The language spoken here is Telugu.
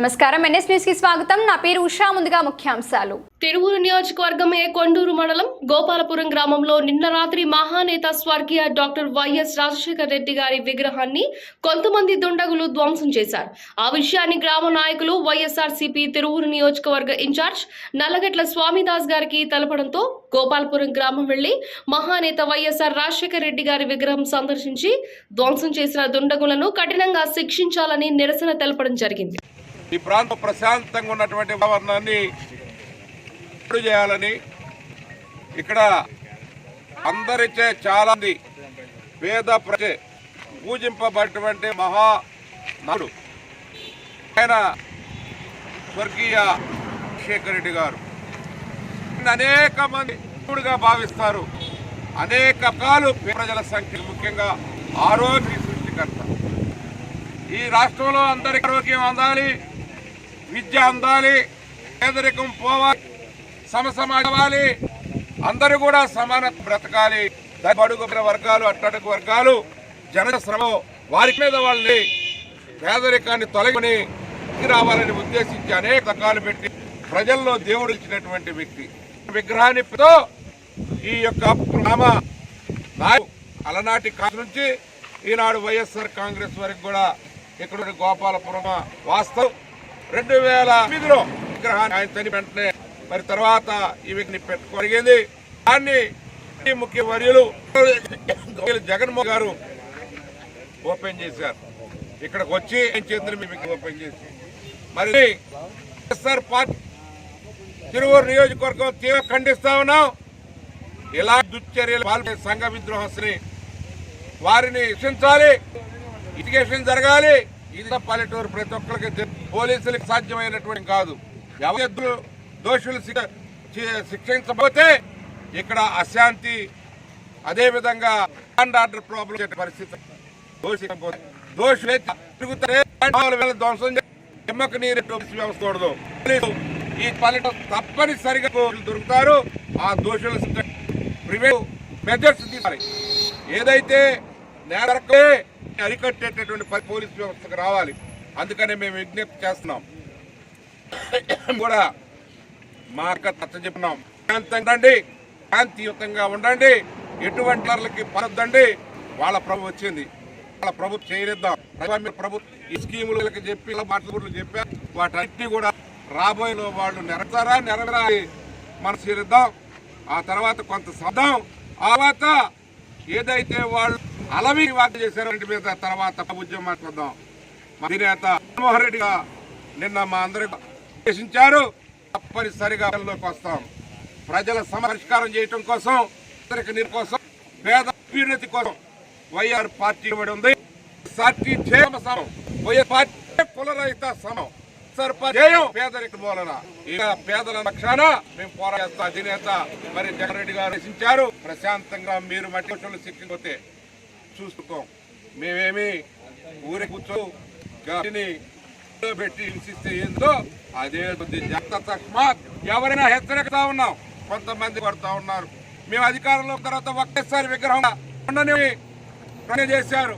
నమస్కారం. ఎన్ఎస్ న్యూస్కి స్వాగతం. నా పేరు ఉషా. ముందుగా ముఖ్యాంశాలు. తిరువూరు నియోజకవర్గం ఏ కొండూరు మండలం? గోపాలపురం గ్రామంలో నిన్న రాత్రి మహానేత స్వర్గీయ డాక్టర్ వైఎస్ రాజశేఖర రెడ్డి గారి విగ్రహాన్ని కొంతమంది దుండగులు ధ్వంసం చేశారు. ఆ విషయాన్ని గ్రామ నాయకులు వైఎస్ఆర్ తిరువురు తిరువూరు నియోజకవర్గ ఇన్ఛార్జ్ నల్లగట్ల స్వామిదాస్ గారికి తెలపడంతో గోపాలపురం గ్రామం వెళ్ళి మహానేత వైఎస్ఆర్ రాజశేఖర రెడ్డి గారి విగ్రహం సందర్శించి ధ్వంసం చేసిన దుండగులను కఠినంగా శిక్షించాలని నిరసన తెలపడం జరిగింది. ఈ ప్రాంతం ప్రశాంతంగా ఉన్నటువంటి వాతావరణాన్ని ఇప్పుడు చేయాలని ఇక్కడ అందరిచే చాలా మంది పేద ప్రజే పూజింపబడినటువంటి మహా నాడు ఆయన స్వర్గీయ శేఖర్ రెడ్డి గారు. అనేక మంది దేవుడుగా భావిస్తారు. అనేక రకాలు ప్రజల సంఖ్య ముఖ్యంగా ఆరోగ్య సృష్టికర్త. ఈ రాష్ట్రంలో అందరికి ఆరోగ్యం అందాలి. విద్య అందాలి పేదరికం పోవాలి సమసమావాలి అందరూ కూడా సమాన బ్రతకాలి. బడుగు వర్గాలు అట్టడుగు వర్గాలు జన శ్రమ వారి మీద వాళ్ళని పేదరికాన్ని తొలగిని రావాలని ఉద్దేశించి అనేక రకాలు పెట్టి ప్రజల్లో దేవుడు ఇచ్చినటువంటి వ్యక్తి. విగ్రహాన్ని ఈ యొక్క గ్రామ అలనాటి కాలం నుంచి ఈనాడు వైఎస్ఆర్ కాంగ్రెస్ వరకు కూడా ఇక్కడ గోపాలపురం వాస్తవం రెండు వేల ఎనిమిదిలో విగ్రహాన్ని ఆయన చని వెంటనే మరి తర్వాత ఈ వ్యక్తిని పెట్టుకోగలిగింది దాన్ని ముఖ్య వర్యులు జగన్మోహన్ గారు ఓపెన్ చేశారు. ఇక్కడికి వచ్చి ఆయన మీకు ఓపెన్ చేసి. మరి వైఎస్ఆర్ పార్టీ తిరువూరు నియోజకవర్గం తీవ్ర ఖండిస్తా ఉన్నాం. ఇలా దుశ్చర్యలు పాల్పడే సంఘ విద్రోహస్ని వారిని శిక్షించాలి ఇటికేషన్ జరగాలి ఇది పల్లెటూరు ప్రతి ఒక్కరికి పోలీసులకు సాధ్యమైనటువంటి కాదు. ఎవరు దోషులు శిక్షించబోతే ఇక్కడ అశాంతి అదేవిధంగా ఆర్డర్ ప్రాబ్లం పరిస్థితి. దోషి దోషులే తిరుగుతారే ధ్వంసం నిమ్మకు నీరు వ్యవస్థ ఉండదు ఈ పల్లెటూరు తప్పనిసరిగా దోషులు దొరుకుతారు. ఆ దోషుల ప్రివే మెజర్స్ తీసుకోవాలి. ఏదైతే నేరకే అరికట్టేటటువంటి పోలీస్ వ్యవస్థకు రావాలి. అందుకనే మేము విజ్ఞప్తి చేస్తున్నాం. కూడా మా అక్క తచ్చ చెప్పినాం శాంతంగా ఉండండి శాంతియుతంగా ఉండండి ఎటువంటి వాళ్ళకి పడద్దండి. వాళ్ళ ప్రభు వచ్చింది. వాళ్ళ ప్రభుత్వం చేయనిద్దాం. ప్రజా ఈ స్కీములు చెప్పి ఇలా గురించి చెప్పారు వాటన్నిటిని కూడా రాబోయే వాళ్ళు నెరవేరా నెరవేరాలి. మనం చేరిద్దాం. ఆ తర్వాత కొంత సదం ఆ తర్వాత ఏదైతే వాళ్ళు అలవి వార్త చేశారో మీద తర్వాత ఉద్యమం మాట్లాడదాం. మా అధినేత జగన్మోహన్ రెడ్డి నిన్న మా అందరికి తప్పనిసరిగా వస్తాం. ప్రజల సమపరిష్కారం చేయటం కోసం పేదరిక నీరు కోసం పేద అభ్యున్నతి కోసం వైఆర్ పార్టీ ఇవ్వడం ఉంది. పార్టీ క్షేమ సమం వైఎస్ పార్టీ కులరహిత సమం. సర్పజయం పేదరిక మూలన ఇక పేదల రక్షణ మేము పోరాడేస్తాం అధినేత మరి జగన్ రెడ్డి గారు ఆదేశించారు ప్రశాంతంగా మీరు మట్టి శిక్షించిపోతే చూసుకోం. మేమేమి ఊరి కూర్చో పెట్టి హింసిస్తే ఏందో అదే జాగ్రత్త తస్మాత్ ఎవరైనా హెచ్చరికతా ఉన్నాం. కొంతమంది పడుతా ఉన్నారు. మేము అధికారంలో తర్వాత ఒకేసారి విగ్రహం ఉండని చేశారు.